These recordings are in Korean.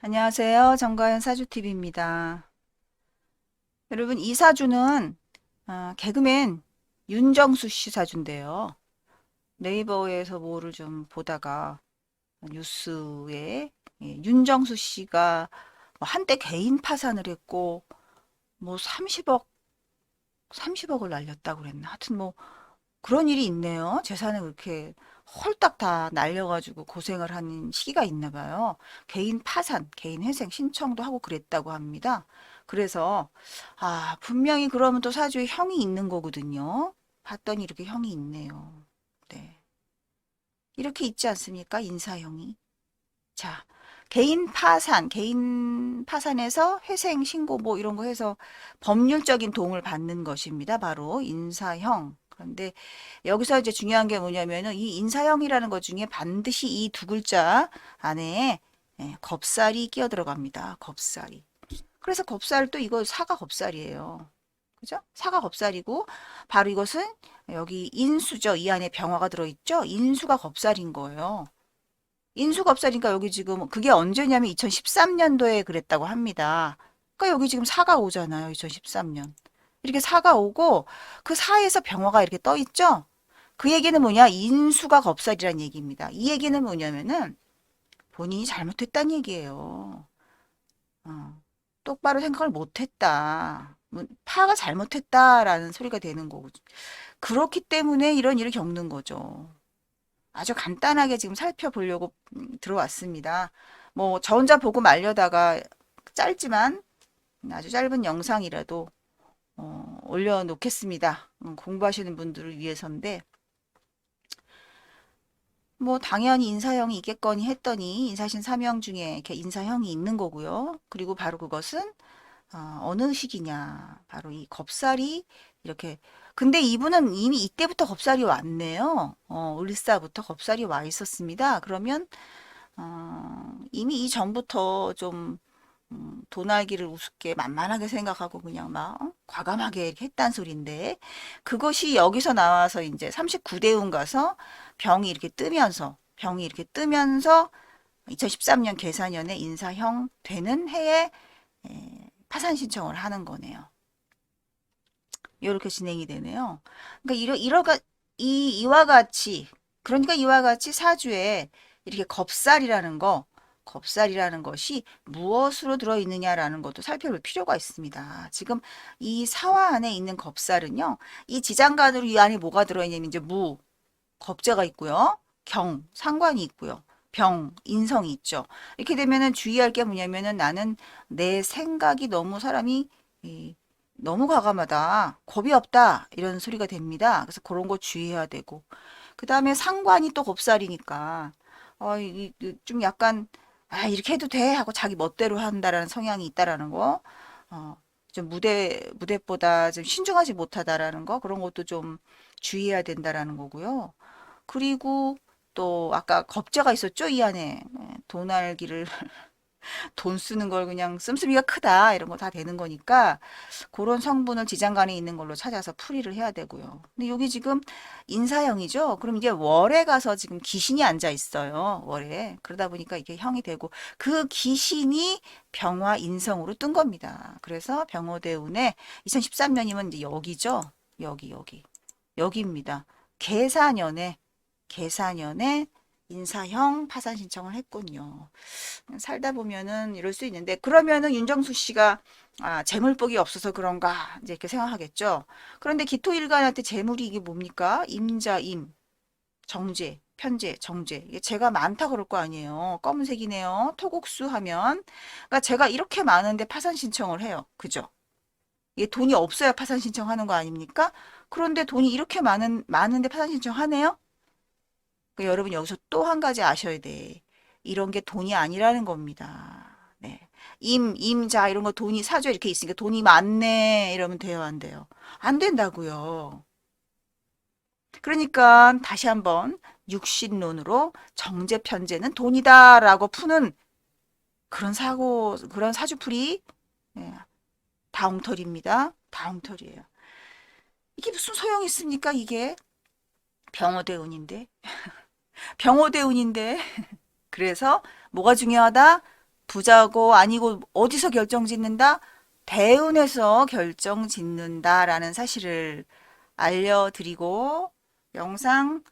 안녕하세요. 정가연 사주TV입니다. 여러분, 이 사주는 아, 개그맨 윤정수 씨 사주인데요. 네이버에서 뭐를 좀 보다가 뉴스에 예, 윤정수 씨가 뭐 한때 개인 파산을 했고 뭐 30억, 30억을 날렸다고 그랬나? 하여튼 뭐 그런 일이 있네요. 재산을 그렇게 홀딱 다 날려가지고 고생을 하는 시기가 있나 봐요. 개인 파산, 개인 회생 신청도 하고 그랬다고 합니다. 그래서, 아, 분명히 그러면 또 사주에 형이 있는 거거든요. 봤더니 이렇게 형이 있네요. 네. 이렇게 있지 않습니까? 인사형이. 자, 개인 파산, 개인 파산에서 회생 신고 뭐 이런 거 해서 법률적인 도움을 받는 것입니다. 바로 인사형. 그런데 여기서 이제 중요한 게 뭐냐면은 이 인사형이라는 것 중에 반드시 이 두 글자 안에 예, 겁살이 끼어 들어갑니다. 겁살이. 그래서 겁살 또 이거 사과 겁살이에요. 그죠? 사과 겁살이고 바로 이것은 여기 인수죠. 이 안에 병화가 들어있죠. 인수가 겁살인 거예요. 인수가 겁살이니까 여기 지금 그게 언제냐면 2013년도에 그랬다고 합니다. 그러니까 여기 지금 사가 오잖아요. 2013년. 이렇게 사가 오고 그 사에서 병화가 이렇게 떠 있죠. 그 얘기는 뭐냐? 인수가 겁살이란 얘기입니다. 이 얘기는 뭐냐면은 본인이 잘못했다는 얘기예요. 어, 똑바로 생각을 못했다. 뭐, 파가 잘못했다라는 소리가 되는 거고. 그렇기 때문에 이런 일을 겪는 거죠. 아주 간단하게 지금 살펴보려고 음, 들어왔습니다. 뭐, 저 혼자 보고 말려다가 짧지만 아주 짧은 영상이라도 어, 올려놓겠습니다. 음, 공부하시는 분들을 위해서인데, 뭐, 당연히 인사형이 있겠거니 했더니, 인사신 3형 중에 이렇게 인사형이 있는 거고요. 그리고 바로 그것은, 어, 어느 시기냐. 바로 이 겁살이 이렇게, 근데 이분은 이미 이때부터 겁살이 왔네요. 어, 울리사부터 겁살이 와 있었습니다. 그러면, 어, 이미 이 전부터 좀, 음, 도날기를 우습게 만만하게 생각하고 그냥 막 어? 과감하게 했단 소린데 그것이 여기서 나와서 이제 39대운 가서 병이 이렇게 뜨면서 병이 이렇게 뜨면서 2013년 계산년에 인사형 되는 해에 에, 파산 신청을 하는 거네요. 이렇게 진행이 되네요. 그러니까 이러, 이러가 이 이와 같이 그러니까 이와 같이 사주에 이렇게 겁살이라는 거 겁살이라는 것이 무엇으로 들어있느냐라는 것도 살펴볼 필요가 있습니다. 지금 이 사화 안에 있는 겁살은요, 이 지장간으로 이 안에 뭐가 들어있냐면 이제 무, 겁재가 있고요, 경, 상관이 있고요, 병, 인성이 있죠. 이렇게 되면은 주의할 게 뭐냐면은 나는 내 생각이 너무 사람이 이, 너무 과감하다, 겁이 없다 이런 소리가 됩니다. 그래서 그런 거 주의해야 되고, 그 다음에 상관이 또 겁살이니까 어, 이, 이, 좀 약간 아, 이렇게 해도 돼 하고 자기 멋대로 한다라는 성향이 있다라는 거, 어, 좀 무대, 무대보다 좀 신중하지 못하다라는 거, 그런 것도 좀 주의해야 된다라는 거고요. 그리고 또 아까 겁재가 있었죠, 이 안에. 예, 도날기를 돈 쓰는 걸 그냥 씀씀이가 크다 이런 거 다 되는 거니까 그런 성분을 지장간에 있는 걸로 찾아서 풀이를 해야 되고요. 근데 여기 지금 인사형이죠. 그럼 이게 월에 가서 지금 귀신이 앉아 있어요. 월에. 그러다 보니까 이게 형이 되고 그 귀신이 병화 인성으로 뜬 겁니다. 그래서 병호대운에 2013년이면 이제 여기죠. 여기 여기. 여기입니다. 계사년에 계사년에 인사형 파산 신청을 했군요. 살다 보면은 이럴 수 있는데 그러면은 윤정수 씨가 아, 재물복이 없어서 그런가 이제 이렇게 생각하겠죠. 그런데 기토일간한테 재물이 이게 뭡니까? 임자 임, 정제, 편제, 정제. 이게 제가 많다 그럴 거 아니에요. 검은색이네요. 토국수 하면. 그러니까 제가 이렇게 많은데 파산 신청을 해요. 그죠? 이게 돈이 없어야 파산 신청하는 거 아닙니까? 그런데 돈이 이렇게 많은 많은데 파산 신청하네요. 그 여러분 여기서 또 한 가지 아셔야 돼. 이런 게 돈이 아니라는 겁니다. 네. 임, 임자 이런 거 돈이 사주에 이렇게 있으니까 돈이 많네 이러면 돼요, 안 돼요? 안 된다고요. 그러니까 다시 한번 육신론으로 정제 편제는 돈이다라고 푸는 그런 사고 그런 사주풀이 예, 다움털입니다. 다움털이에요. 이게 무슨 소용이 있습니까? 이게 병어대 운인데 병호대운인데 그래서 뭐가 중요하다? 부자고 아니고 어디서 결정 짓는다? 대운에서 결정 짓는다라는 사실을 알려드리고 영상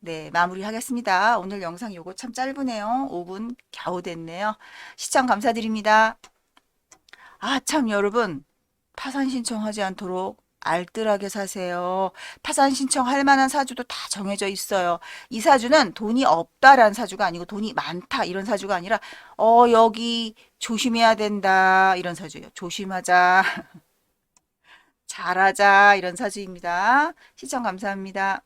네, 마무리하겠습니다. 오늘 영상 요거 참 짧으네요. 5분 겨우 됐네요. 시청 감사드립니다. 아, 참 여러분 파산 신청하지 않도록 알뜰하게 사세요. 파산 신청할 만한 사주도 다 정해져 있어요. 이 사주는 돈이 없다라는 사주가 아니고 돈이 많다 이런 사주가 아니라 어 여기 조심해야 된다 이런 사주예요. 조심하자. 잘하자 이런 사주입니다. 시청 감사합니다.